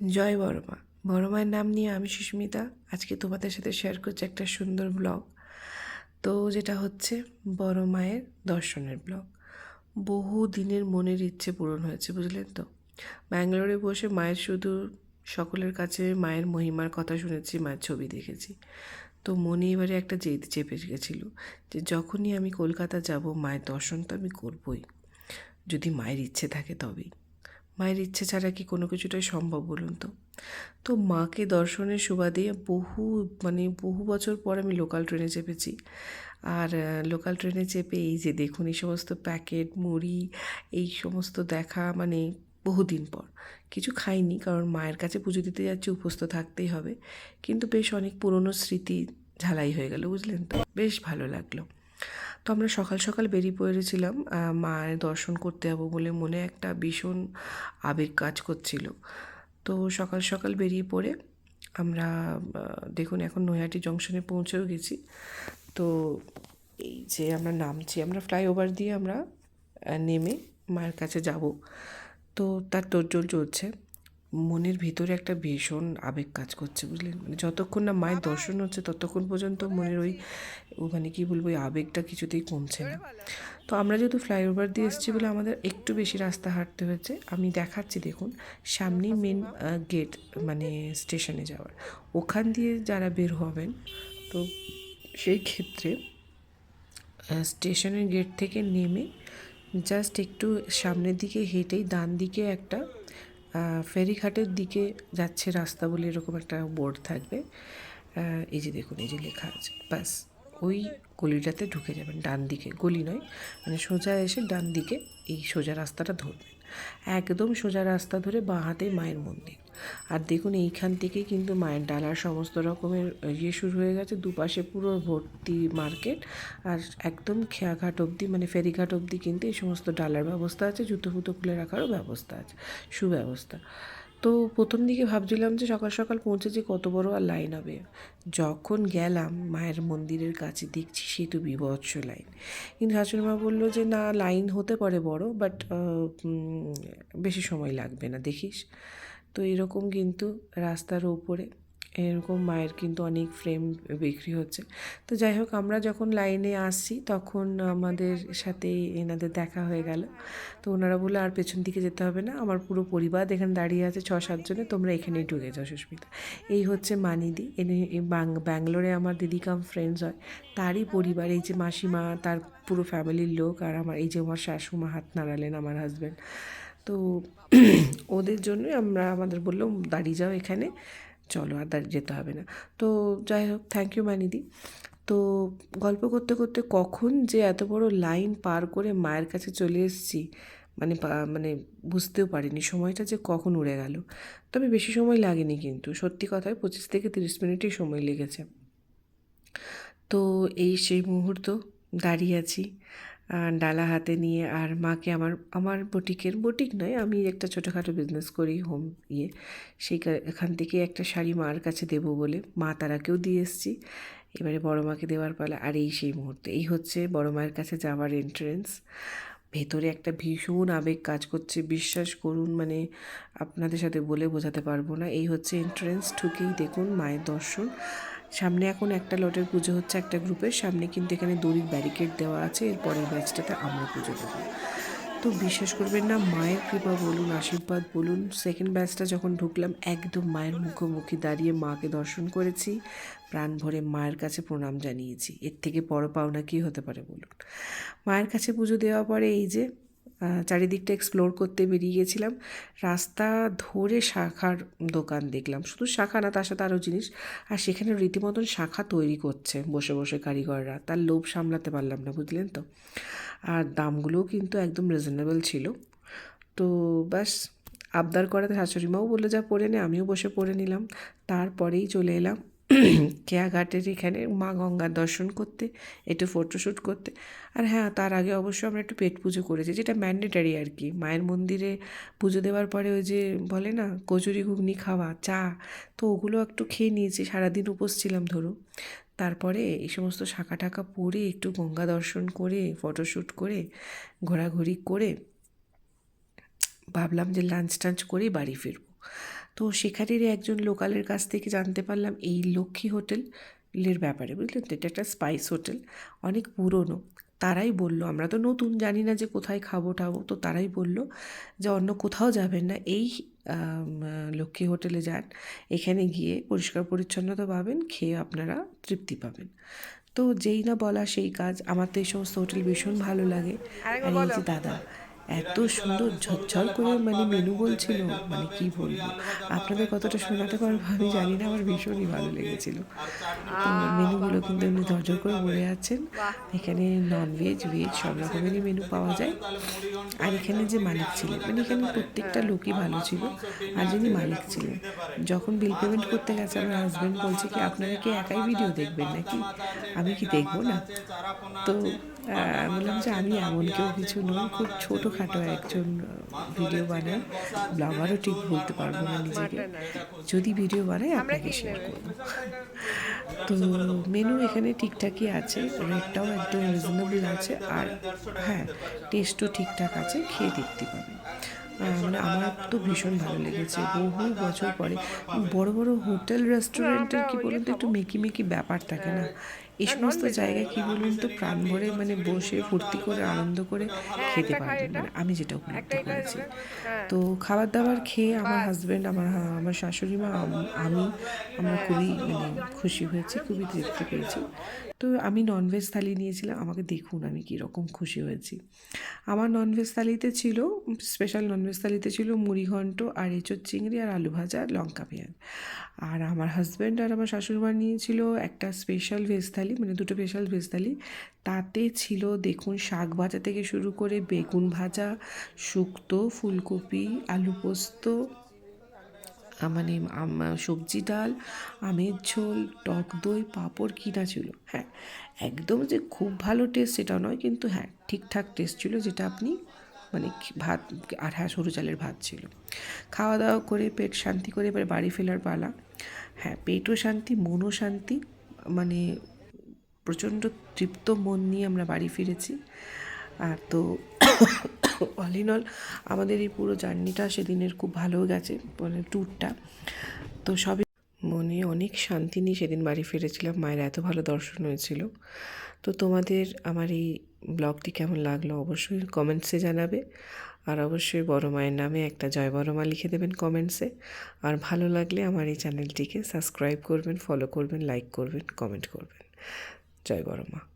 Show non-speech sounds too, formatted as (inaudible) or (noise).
জয় বড়মা। বড় মায়ের নাম নিয়ে আমি সুস্মিতা আজকে তোমাদের সাথে শেয়ার করছি একটা সুন্দর ব্লগ তো যেটা হচ্ছে বড় মায়ের দর্শনের ব্লগ বহু দিনের মনের ইচ্ছে পূরণ হয়েছে, বুঝলেন তো? ব্যাঙ্গালোরে বসে মায়ের শুধু সকলের কাছে মায়ের মহিমার কথা শুনেছি, মায়ের ছবি দেখেছি। তো মনে এবারে একটা জেদ চেপে গেছিল যে যখনই আমি কলকাতা যাব, মায়ের দর্শন তো আমি করবই। যদি মায়ের ইচ্ছে থাকে তবেই। মায়ের ইচ্ছে ছাড়া কি কোনো কিছুটাই সম্ভব বলুন তো? তো মাকে দর্শনের সুবাদে বহু মানে বহু বছর পর আমি লোকাল ট্রেনে চেপেছি। আর লোকাল ট্রেনে চেপে এই যে দেখুন, এই সমস্ত প্যাকেট মুড়ি, এই সমস্ত দেখা মানে বহুদিন পর। কিছু খাইনি, কারণ মায়ের কাছে পুজো দিতে যাচ্ছি উপস্থ থাকতেই হবে। কিন্তু বেশ অনেক পুরনো স্মৃতি ঝালাই হয়ে গেল, বুঝলেন তো? বেশ ভালো লাগল। তো আমরা সকাল সকাল বেরিয়ে পড়েছিলাম মায়ের দর্শন করতে যাব বলে মনে একটা ভীষণ আবেগ কাজ করছিল। তো সকাল সকাল বেরিয়ে পড়ে আমরা দেখুন এখন নৈহাটি জংশনে পৌঁছেও গেছি। তো এই যে আমরা নামছি, আমরা ফ্লাইওভার দিয়ে আমরা নেমে মায়ের কাছে যাব। তো তার তোড়জোড় চলছে। মনের ভিতরে একটা ভীষণ আবেগ কাজ করছে, বুঝলেন? মানে যতক্ষণ না মায়ের দর্শন হচ্ছে, ততক্ষণ পর্যন্ত মনের ওই মানে কি বলব, ওই আবেগটা কিছুতেই কমছে না। তো আমরা যেহেতু ফ্লাইওভার দিয়ে এসেছি বলে আমাদের একটু বেশি রাস্তা হাঁটতে হয়েছে, আমি দেখাচ্ছি দেখুন, সামনেই মেন গেট মানে স্টেশনে যাওয়ার। ওখান দিয়ে যারা বের হবেন, তো সেই ক্ষেত্রে স্টেশনের গেট থেকে নেমে জাস্ট একটু সামনের দিকে হেঁটেই ডান দিকে একটা ফেরিঘাটের দিকে যাচ্ছে রাস্তা বলে এরকম একটা বোর্ড থাকবে। এই যে দেখুন, এই যে লেখা আছে। ব্যাস ওই গলিটাতে ঢুকে যাবেন, ডান দিকে। গলি নয় মানে সোজা এসে ডান দিকে এই সোজা রাস্তাটা ধরবেন। একদম সোজা রাস্তা ধরে বাঁ হাতে মায়ের মন্দির। আর দেখুন, এইখান থেকেই কিন্তু মায়ের ডালার সমস্ত রকমের ইয়ে শুরু হয়ে গেছে। দুপাশে পুরো ভর্তি মার্কেট। আর একদম খেয়াঘাট অবধি মানে ফেরিঘাট অবধি কিন্তু এই সমস্ত ডালার ব্যবস্থা আছে। জুতো ফুতো খুলে রাখারও ব্যবস্থা আছে, সুব্যবস্থা। তো প্রথম দিকে ভাবছিলাম যে সকাল সকাল পৌঁছেছি কত বড় আর লাইন হবে। যখন গেলাম, মায়ের মন্দিরের কাছে দেখছি সে তো বিভৎস লাইন। কিন্তু শাশুড়িমা বলল যে, না, লাইন হতে পারে বড়, বাট বেশি সময় লাগবে না, দেখিস। তো এরকম কিন্তু রাস্তার ওপরে এরকম মায়ের কিন্তু অনেক ফ্রেম বিক্রি হচ্ছে। তো যাই হোক, আমরা যখন লাইনে আসছি, তখন আমাদের সাথে এনাদের দেখা হয়ে গেল। তো ওনারা বলল, আর পেছন দিকে যেতে হবে না, আমার পুরো পরিবার এখানে দাঁড়িয়ে আছে, ছ সাতজনে তোমরা এখানেই ঢুকে যাও সুস্মিতা। এই হচ্ছে মানিদি। এনে ব্যাঙ্গালোরে আমার দিদি কাম ফ্রেন্ডস হয়। তারই পরিবার, এই যে মাসিমা, তার পুরো ফ্যামিলির লোক, আর আমার, এই যে আমার শাশুমা, হাত নাড়ালেন আমার হাজব্যান্ড (clears throat) ওদের জন্যই আমরা আমাদের বলল দাঁড়িয়ে যাও এখানে। চলো, আর দাঁড়িয়ে যেতে হবে না। তো যাই হোক থ্যাংক ইউ মানিদি। তো গল্প করতে করতে কখন যে এত বড় লাইন পার করে মায়ের কাছে চলে এসেছি মানে মানে বুঝতেও পারিনি সময়টা যে কখন উড়ে গেল। তবে বেশি সময় লাগেনি কিন্তু, সত্যি কথায় পঁচিশ থেকে তিরিশ মিনিটই সময় লেগেছে। তো এই সেই মুহূর্ত, দাঁড়িয়ে আছি। ডালা হাতে নিয়ে আর মাকে আমার আমার বুটিকের, বুটিক নয়, আমি একটা ছোটোখাটো বিজনেস করি হোম ইয়ে। সেই এখান থেকে একটা শাড়ি মার কাছে দেবো বলে মা তারাকেও দিয়ে এসেছি। এবারে বড় মাকে দেওয়ার পালা, আর এই সেই মুহূর্তে। এই হচ্ছে বড় মায়ের কাছে যাওয়ার এন্ট্রেন্স ভেতরে একটা ভীষণ আবেগ কাজ করছে, বিশ্বাস করুন মানে আপনাদের সাথে বলে বোঝাতে পারব না। এই হচ্ছে এন্ট্রেন্স ঢুকেই দেখুন মায়ের দর্শন। সামনে এখন একটা লটের পুজো হচ্ছে একটা গ্রুপের, সামনে কিন্তু এখানে দড়ির ব্যারিকেড দেওয়া আছে, এর পরের ব্যাচটাতে আমরা পুজো দেবো। তো বিশ্বাস করবেন না, মায়ের কৃপা বলুন, আশীর্বাদ বলুন সেকেন্ড ব্যাচটা যখন ঢুকলাম, একদম মায়ের মুখোমুখি দাঁড়িয়ে মাকে দর্শন করেছি, প্রাণ ভরে মায়ের কাছে প্রণাম জানিয়েছি। এর থেকে বড় পাওনা কী হতে পারে বলুন? মায়ের কাছে পুজো দেওয়ার পরে এই যে চারিদিকটা এক্সপ্লোর করতে বেরিয়ে গেছিলাম। রাস্তা ধরে শাখার দোকান দেখলাম। শুধু শাখা না, তার সাথে আরও জিনিস। আর সেখানে রীতিমতন শাখা তৈরি করছে বসে বসে কারিগররা। তার লোভ সামলাতে পারলাম না, বুঝলেন তো। আর দামগুলোও কিন্তু একদম রিজনেবল ছিল। তো ব্যাস, আবদার করাতে শাশুড়ি মাও বলল, যা পরে নে। আমিও বসে পড়ে নিলাম। তারপরেই চলে এলাম কেয়াঘাটের এখানে মা গঙ্গার দর্শন করতে, একটু ফটোশ্যুট করতে। আর হ্যাঁ তার আগে অবশ্য আমরা একটু পেট পুজো করেছি, যেটা ম্যান্ডেটারি আর কি। মায়ের মন্দিরে পুজো দেওয়ার পরে ওই যে বলে না, কচুরি, ঘুগনি খাওয়া, চা, তো ওগুলো একটু খেয়ে নিয়েছি, সারাদিন উপোস ছিলাম ধরো। তারপরে এই সমস্ত শাখা টাকা পরে একটু গঙ্গা দর্শন করে ফটোশ্যুট করে, ঘোরাঘুরি করে, ভাবলাম যে লাঞ্চ টাঞ্চ করেই বাড়ি ফিরবো। সেখানেরই একজন লোকালের কাছ থেকে জানতে পারলাম এই লক্ষ্মী হোটেলের ব্যাপারে বুঝলেন তো? এটা একটা স্পাইস হোটেল অনেক পুরনো। তারাই বলল আমরা তো নতুন জানি না যে কোথায় খাব টাবো তো তারাই বলল যে অন্য কোথাও যাবেন না এই লক্ষ্মী হোটেলে যান। এখানে গিয়ে পরিষ্কার পরিচ্ছন্নতা পাবেন খেয়ে আপনারা তৃপ্তি পাবেন। তো যেই না বলা সেই কাজ আমার তো এই সমস্ত হোটেল ভীষণ ভালো লাগে। আর এই যে দাদা এত সুন্দর ঝরঝর করে মানে মেনু বলছিল মানে কি বলব? আপনাদের কতটা শোনাতে পারব আমি জানি না, আমার ভীষণই ভালো লেগেছিল। মেনুগুলো কিন্তু এমনি ঝরঝর করে বলে যাচ্ছেন। এখানে নন ভেজ সব রকমেরই মেনু পাওয়া যায়। আর এখানে যে মালিক ছিলেন মানে এখানে প্রত্যেকটা লোকই ভালো ছিল। আর যিনি মালিক ছিলেন, যখন বিল পেমেন্ট করতে গেছে, আমার হাজব্যান্ড বলছে কি, আপনারা কি একাই ভিডিও দেখবেন নাকি? আমি কি দেখব না? তো বললাম যে আমি এমন কেউ কিছু নই খুব ছোটোখাটো একজন ভিডিও বানাই। ব্লগারও ঠিক বলতে পারব না নিজেকে। যদি ভিডিও বানাই আপনাকে শেয়ার করব। তো মেনু এখানে ঠিকঠাকই আছে রেটটাও একদম রিজনেবল আছে আর হ্যাঁ টেস্টও ঠিকঠাক আছে খেয়ে দেখতে পাবেন। মানে আমার তো ভীষণ ভালো লেগেছে। বহু বছর পরে বড় বড় হোটেল রেস্টুরেন্টের কি বলুন তো একটু মেকি মেকি ব্যাপার থাকে না? এই সমস্ত জায়গায় কি বলুন তো প্রাণ ভরে মানে বসে ফুর্তি করে আনন্দ করে খেতে পারবেন। মানে আমি যেটা উপলব্ধি করেছি। তো খাবার দাবার খেয়ে আমার হাজব্যান্ড আমার আমার শাশুড়ি মা আম- আমি আমরা খুবই মানে খুশি হয়েছি খুবই তৃপ্তি পেয়েছি। তো আমি ননভেজ থালি নিয়েছিলাম, আমাকে দেখুন আমি কীরকম খুশি হয়েছি। আমার ননভেজ থালিতে ছিল স্পেশাল ননভেজ থালিতে ছিল মুড়ি ঘন্ট, আর এঁচোর চিংড়ি, আর আলু ভাজা, লঙ্কা পেঁয়াজ। আর আমার হাজব্যান্ড আর আমার শাশুড়িমা নিয়েছিল একটা স্পেশাল ভেজ থালি মানে দুটো স্পেশাল ভেজ থালি। তাতে ছিল, দেখুন, শাক ভাজা থেকে শুরু করে বেগুন ভাজা, শুক্তো, ফুলকপি, আলু পোস্ত মানে সবজি ডাল, আমের ঝোল, টক দই, পাঁপড়, কিনা ছিল হ্যাঁ। একদম যে খুব ভালো টেস্ট সেটা নয়, কিন্তু হ্যাঁ ঠিকঠাক টেস্ট ছিল যেটা আপনি মানে ভাত, আর হ্যাঁ সরু চালের ভাত ছিল। খাওয়া দাওয়া করে, পেট শান্তি করে, এবার বাড়ি ফেরার পালা। হ্যাঁ পেটও শান্তি, মনও শান্তি মানে প্রচণ্ড তৃপ্ত মন নিয়ে আমরা বাড়ি ফিরেছি। আর তো অল ইন অল আমাদের এই পুরো জার্নিটা সেদিনের খুব ভালো গেছে মানে ট্যুরটা তো সবই মনে অনেক শান্তি নিয়ে সেদিন বাড়ি ফিরেছিলাম, মায়ের এত ভালো দর্শন হয়েছিল। তো তোমাদের আমার এই ব্লগটি কেমন লাগল অবশ্যই কমেন্টসে জানাবে। আর অবশ্যই বড় মায়ের নামে একটা জয় বড় মা লিখে দেবেন কমেন্টসে আর ভালো লাগলে আমার এই চ্যানেলটিকে সাবস্ক্রাইব করবেন ফলো করবেন লাইক করবেন কমেন্ট করবেন। জয় বড় মা।